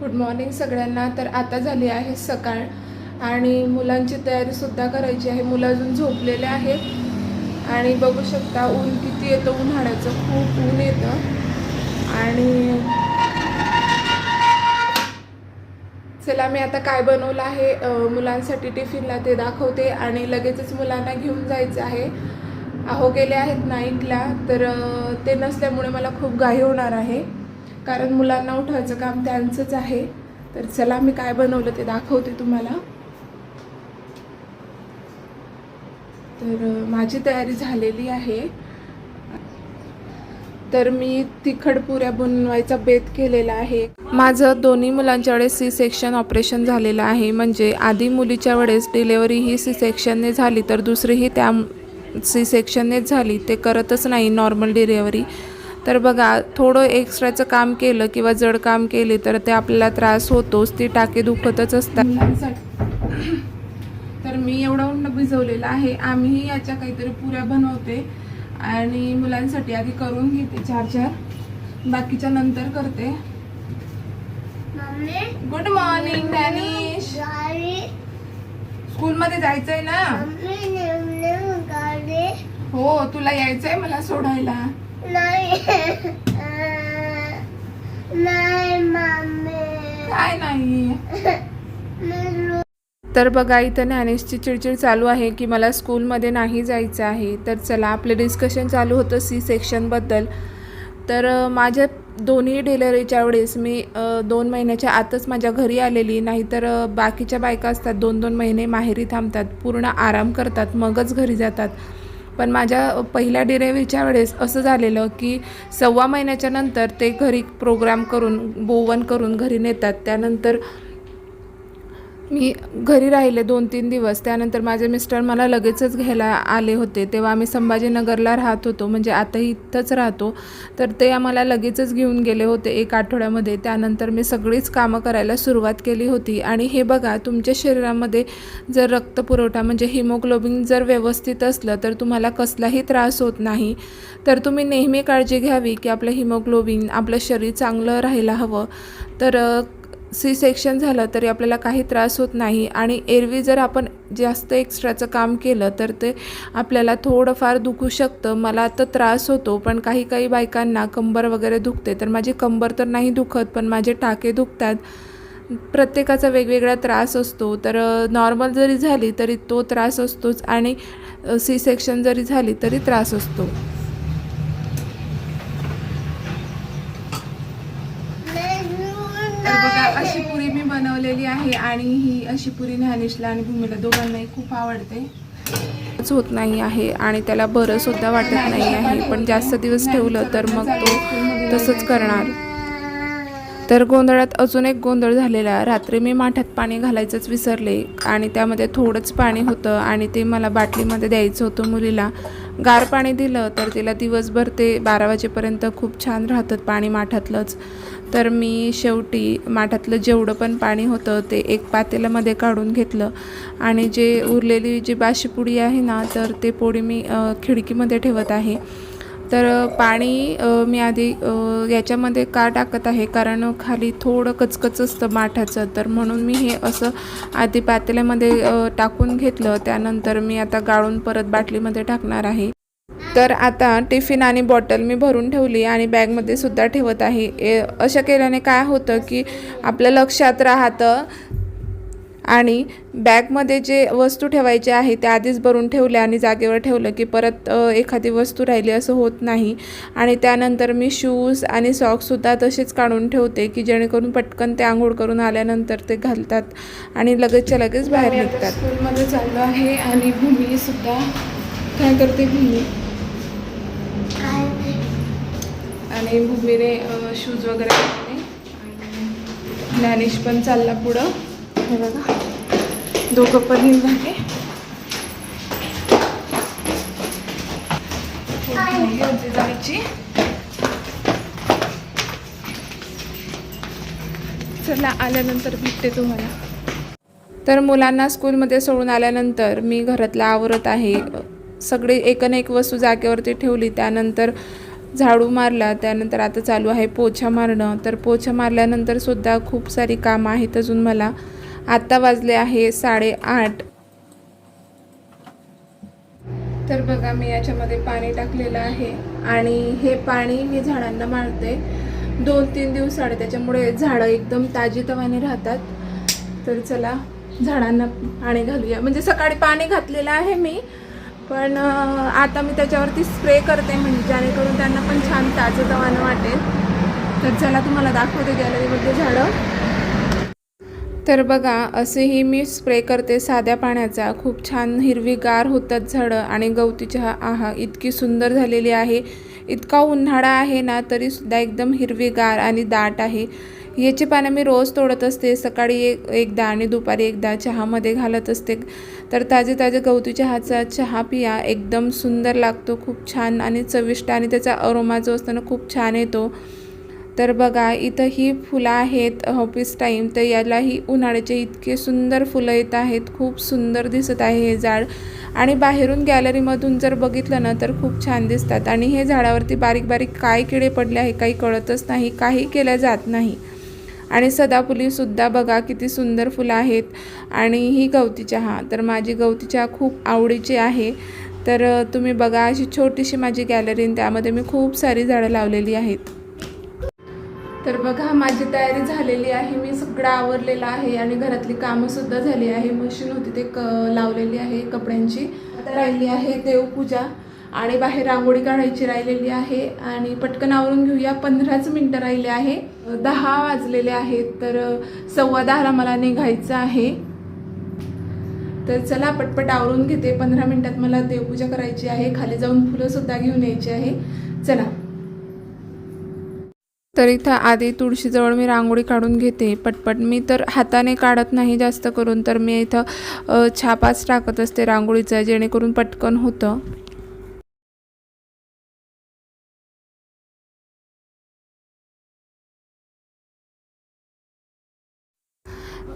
Good morning सगळ्यांना. तर आता झाली आहे सकाळ आणि मुलांची तयारीसुद्धा करायची आहे. मुलं अजून झोपलेले आहेत. आणि बघू शकता ऊन किती येतं उन्हाळ्याचं खूप ऊन येतं. आणि चला मी आता काय बनवलं आहे मुलांसाठी टिफिनला ते दाखवते आणि लगेचच मुलांना घेऊन जायचं आहे. अहो गेले आहेत नाईटला तर ते नसल्यामुळे मला खूप घाई होणार आहे. कारण मुलांना उठवायचं काम त्यांचंच आहे. तर चला मी काय बनवलं ते दाखवते तुम्हाला. तर माझी तयारी झालेली आहे. तर मी तिखट पुऱ्या बनवायचा बेत केलेला आहे. माझं दोन्ही मुलांच्या वेळेस सी सेक्शन ऑपरेशन झालेलं आहे. म्हणजे आधी मुलीच्या वेळेस डिलेवरी ही सी सेक्शनने झाली तर दुसरीही त्या सी सेक्शननेच झाली. ते करतच नाही नॉर्मल डिलेवरी तर बघा थोडं एक्स्ट्राचं काम केलं किंवा जड काम केले तर ते आपल्याला त्रास होतोच ती टाके दुखतच असतात. तर मी एवढा उंड भिजवलेला आहे. आम्ही याच्या काहीतरी पुऱ्या बनवते आणि मुलांसाठी आधी करून घेते चार चार. बाकीच्या नंतर करते. गुड मॉर्निंग डॅनिश स्कूलमध्ये जायचंय ना? हो तुला यायचंय मला सोडायला. नाही. अं, नाही मम्मी काय नाही? मी रो- तर बघा इथं ज्ञानेशची चिडचिड चालू आहे की मला स्कूलमध्ये नाही जायचं आहे. तर चला आपलं डिस्कशन चालू होतं सी सेक्शनबद्दल तर माझ्या दोन्ही डिलेवरीच्या वेळेस मी दोन महिन्याच्या आतच माझ्या घरी आलेली. नाहीतर बाकीच्या बायका असतात दोन दोन महिने माहेरी थांबतात पूर्ण आराम करतात मगच घरी जातात. पण माझ्या पहिल्या डिलेवरीच्या वेळेस असं झालेलं की सव्वा महिन्याच्या नंतर ते घरी प्रोग्राम करून बोवन करून घरी नेतात. त्यानंतर मी घरी राहिले दोन तीन दिवस. त्यानंतर माझे मिस्टर मला लगेचच घ्यायला आले होते. तेव्हा आम्ही संभाजीनगरला राहत होतो. म्हणजे आता इथंच राहतो. तर ते आम्हाला लगेचच घेऊन गेले होते एक आठवड्यामध्ये. त्यानंतर मी सगळीच कामं करायला सुरुवात केली होती. आणि हे बघा तुमच्या शरीरामध्ये जर रक्तपुरवठा म्हणजे हिमोग्लोबिन जर व्यवस्थित असलं तर तुम्हाला कसलाही त्रास होत नाही. तर तुम्ही नेहमी काळजी घ्यावी की आपलं हिमोग्लोबिन आपलं शरीर चांगलं राहायला हवं. तर सी सेक्शन झालं तरी आपल्याला काही त्रास होत नाही. आणि एरवी जर आपण जास्त एक्स्ट्राचं काम केलं तर ते आपल्याला थोडंफार दुखू शकतं. मला तर त्रास होतो पण काही काही बायकांना कंबर वगैरे दुखते. तर माझी कंबर तर नाही दुखत पण माझे टाके दुखतात. प्रत्येकाचा वेगवेगळा त्रास असतो. तर नॉर्मल जरी झाली तरी तो त्रास असतोच आणि सी सेक्शन जरी झाली तरी त्रास असतो तर बघा अशी पुरी मी बनवलेली आहे आणि ही अशी पुरी ज्ञानेशला आणि भूमीला दोघांनाही खूप आवडते. होत नाही आहे आणि त्याला बरं सुद्धा वाटत नाही आहे. पण जास्त दिवस ठेवलं तर मग तो तसंच करणार. तर गोंधळात अजून एक गोंधळ झालेला. रात्री मी माठात पाणी घालायचंच विसरले आणि त्यामध्ये थोडंच पाणी होतं आणि ते मला बाटलीमध्ये द्यायचं होतं मुलीला. गार पाणी दिलं तर तिला दिवसभर ते बारा वाजेपर्यंत खूप छान राहतं पाणी माठातलंच. तर मी शेवटी माठातलं जेवढं पण पाणी होतं ते एक पातेल्यामध्ये काढून घेतलं. आणि जे उरलेली जी बाशीपुडी आहे ना तर ते पोळी मी खिडकीमध्ये ठेवत आहे. तर पाणी मी आधी याच्यामध्ये का टाकत आहे? कारण खाली थोडं कचकच असतं माठाचं. तर म्हणून मी हे असं आधी पातेल्यामध्ये टाकून घेतलं. त्यानंतर मी आता गाळून परत बाटलीमध्ये टाकणार आहे. तर आता टिफिन आणि बॉटल मी भरून ठेवली आणि बॅगमध्ये सुद्धा ठेवत आहे. ए अशा केल्याने काय होतं की आपलं लक्षात राहतं आणि बॅगमध्ये जे वस्तू ठेवायचे आहे ते आधीच भरून ठेवले आणि जागेवर ठेवलं की परत अ, एखादी वस्तू राहिली असं होत नाही. आणि त्यानंतर मी शूज आणि सॉक्ससुद्धा तसेच काढून ठेवते की जेणेकरून पटकन ते आंघोळ करून आल्यानंतर ते घालतात आणि लगेचच्या लगेच बाहेर निघतात. स्कूलमध्ये चाललो आहे आणि भूमीसुद्धा काय करते भूमी? आणि भूमीने शूज वगैरे आणि ज्ञानेश पण चालला पुढं. हे बघा. दोघं पण जायची चला आल्यानंतर भेटते तुम्हाला. तर मुलांना स्कूलमध्ये सोडून आल्यानंतर मी घरातला आवरत आहे. सगळी एक न एक वस्तू जागेवरती ठेवली. त्यानंतर झाडू मारला. त्यानंतर आता चालू आहे पोछा मारणं. तर पोछा मारल्यानंतर सुद्धा खूप सारी कामं आहेत अजून मला. आत्ता वाजले आहे साडेआठ. तर बघा मी याच्यामध्ये पाणी टाकलेलं आहे आणि हे पाणी मी झाडांना मारते. दोन तीन दिवस आड त्याच्यामुळे झाडं एकदम ताजीतवाने राहतात. तर चला झाडांना पाणी घालूया. म्हणजे सकाळी पाणी घातलेलं आहे मी पण आता मी त्याच्यावरती स्प्रे करते म्हणजे जेणेकरून त्यांना पण छान ताजंतवानं वाटेल. तर चला तुम्हाला दाखवते गॅलरीमध्ये झाडं. तर बघा असेही मी स्प्रे करते साध्या पाण्याचा. खूप छान हिरवीगार होतात झाडं आणि गवती चहा. आहा इतकी सुंदर झालेली आहे. इतका उन्हाळा आहे ना तरीसुद्धा एकदम हिरवीगार आणि दाट आहे. याची पानं मी रोज तोडत असते. सकाळी एक एकदा आणि दुपारी एकदा चहामध्ये घालत असते. तर ताजे ताजे गवती चहाचा चहा पिया. एकदम सुंदर लागतो. खूप छान आणि चविष्ट आणि त्याचा अरोमा जो असतो ना खूप छान येतो. तर बघा इथं ही फुलं आहेत ऑफिस टाईम तर यालाही उन्हाळ्याचे इतके सुंदर फुलं येत आहेत. खूप सुंदर दिसत आहे हे झाड. आणि बाहेरून गॅलरीमधून जर बघितलं ना तर खूप छान दिसतात. आणि हे झाडावरती बारीक बारीक काय किडे पडले आहे काही कळतच नाही काही केल्या जात नाही. आणि सदाफुलीसुद्धा बघा किती सुंदर फुलं आहेत. आणि ही गवती चहा. तर माझी गवती चहा खूप आवडीची आहे. तर तुम्ही बघा अशी छोटीशी माझी गॅलरी आणि त्यामध्ये मी खूप सारी झाडं लावलेली आहेत. तर बघा माझी तयारी झालेली आहे. मी सगळं आवरलेलं आहे आणि घरातली कामंसुद्धा झाली आहे. मशीन होती ते क लावलेली आहे कपड्यांची आता राहिली आहे देवपूजा. आणि बाहेर रांगोळी काढायची राहिलेली आहे. आणि पटकन आवरून घेऊया. पंधराच मिनटं राहिले आहे. दहा वाजलेले आहेत. तर सव्वा दहाला मला निघायचं आहे. तर चला पटपट आवरून घेते. पंधरा मिनटात मला देवपूजा करायची आहे. खाली जाऊन फुलंसुद्धा घेऊन यायची आहे. चला. तर इथं आधी तुळशीजवळ मी रांगोळी काढून घेते. पटपट. मी तर हाताने काढत नाही जास्त करून तर मी इथं छापाच टाकत असते रांगोळीचा जेणेकरून पटकन होतं.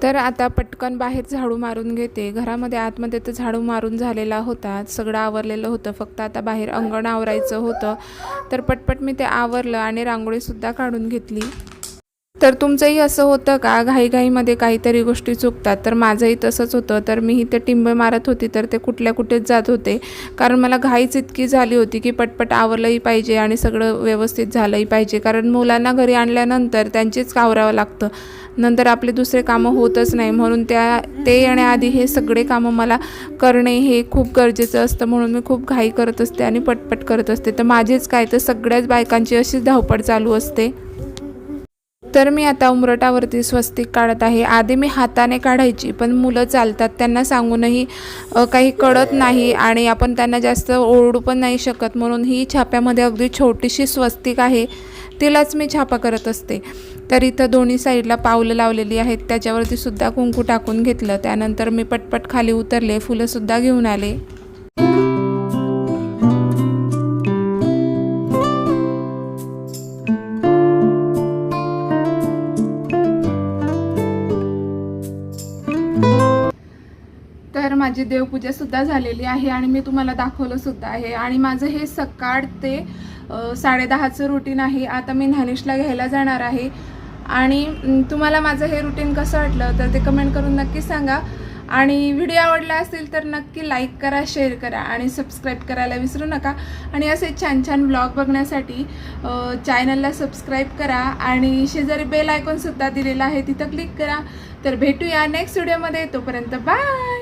तर आता पटकन बाहेर झाडू मारून घेते. घरामध्ये आतमध्ये तर झाडू मारून झालेला होता. सगळं आवरलेलं होतं. फक्त आता बाहेर अंगण आवरायचं होतं. तर पटपट मी ते आवरलं आणि रांगोळीसुद्धा काढून घेतली. तर तुमचंही असं होतं का? घाईघाईमध्ये काहीतरी गोष्टी चुकतात. तर माझंही तसंच होतं. तर मी इथे टिंब मारत होती तर ते कुठल्या कुठेच जात होते. कारण मला घाईच इतकी झाली होती की पटपट आवरलंही पाहिजे आणि सगळं व्यवस्थित झालंही पाहिजे. कारण मुलांना घरी आणल्यानंतर त्यांचीच आवरावं लागतं. नंतर आपले दुसरे कामं होतच नाही. म्हणून त्या ते येण्याआधी हे सगळे कामं मला करणे हे खूप गरजेचं असतं. म्हणून मी खूप घाई करत असते आणि पटपट करत असते. तर माझेच काय? तर सगळ्याच बायकांची अशीच धावपळ चालू असते. तर मी आता उमरटावरती स्वस्तिक काढत आहे. आधी मी हाताने काढायची पण मुलं चालतात त्यांना सांगूनही काही कळत नाही आणि आपण त्यांना जास्त ओरडू पण नाही शकत. म्हणून ही छाप्यामध्ये अगदी छोटीशी स्वस्तिक आहे तिलाच मी छापा करत असते. तर इथं दोन्ही साईडला पावलं लावलेली आहेत. त्याच्यावरती सुद्धा कुंकू टाकून घेतलं. त्यानंतर मी पटपट खाली उतरले फुलंसुद्धा घेऊन आले. माझी देवपूजा सुद्धा झालेली आहे आणि मी तुम्हाला दाखवलं सुद्धा आहे. आणि माझं हे सकाळ ते साडेदहाचं रुटीन आहे. आता मी ज्ञानेशला घ्यायला जाणार आहे. आणि तुम्हाला माझं हे रुटीन कसं वाटलं तर ते कमेंट करून नक्की सांगा. आणि व्हिडिओ आवडला असेल तर नक्की लाईक करा शेअर करा आणि सबस्क्राईब करायला विसरू नका. आणि असे छान छान ब्लॉग बघण्यासाठी चॅनलला सबस्क्राईब करा आणि शेजारी बेल आयकॉनसुद्धा दिलेला आहे तिथं क्लिक करा. तर भेटूया नेक्स्ट व्हिडिओमध्ये तोपर्यंत बाय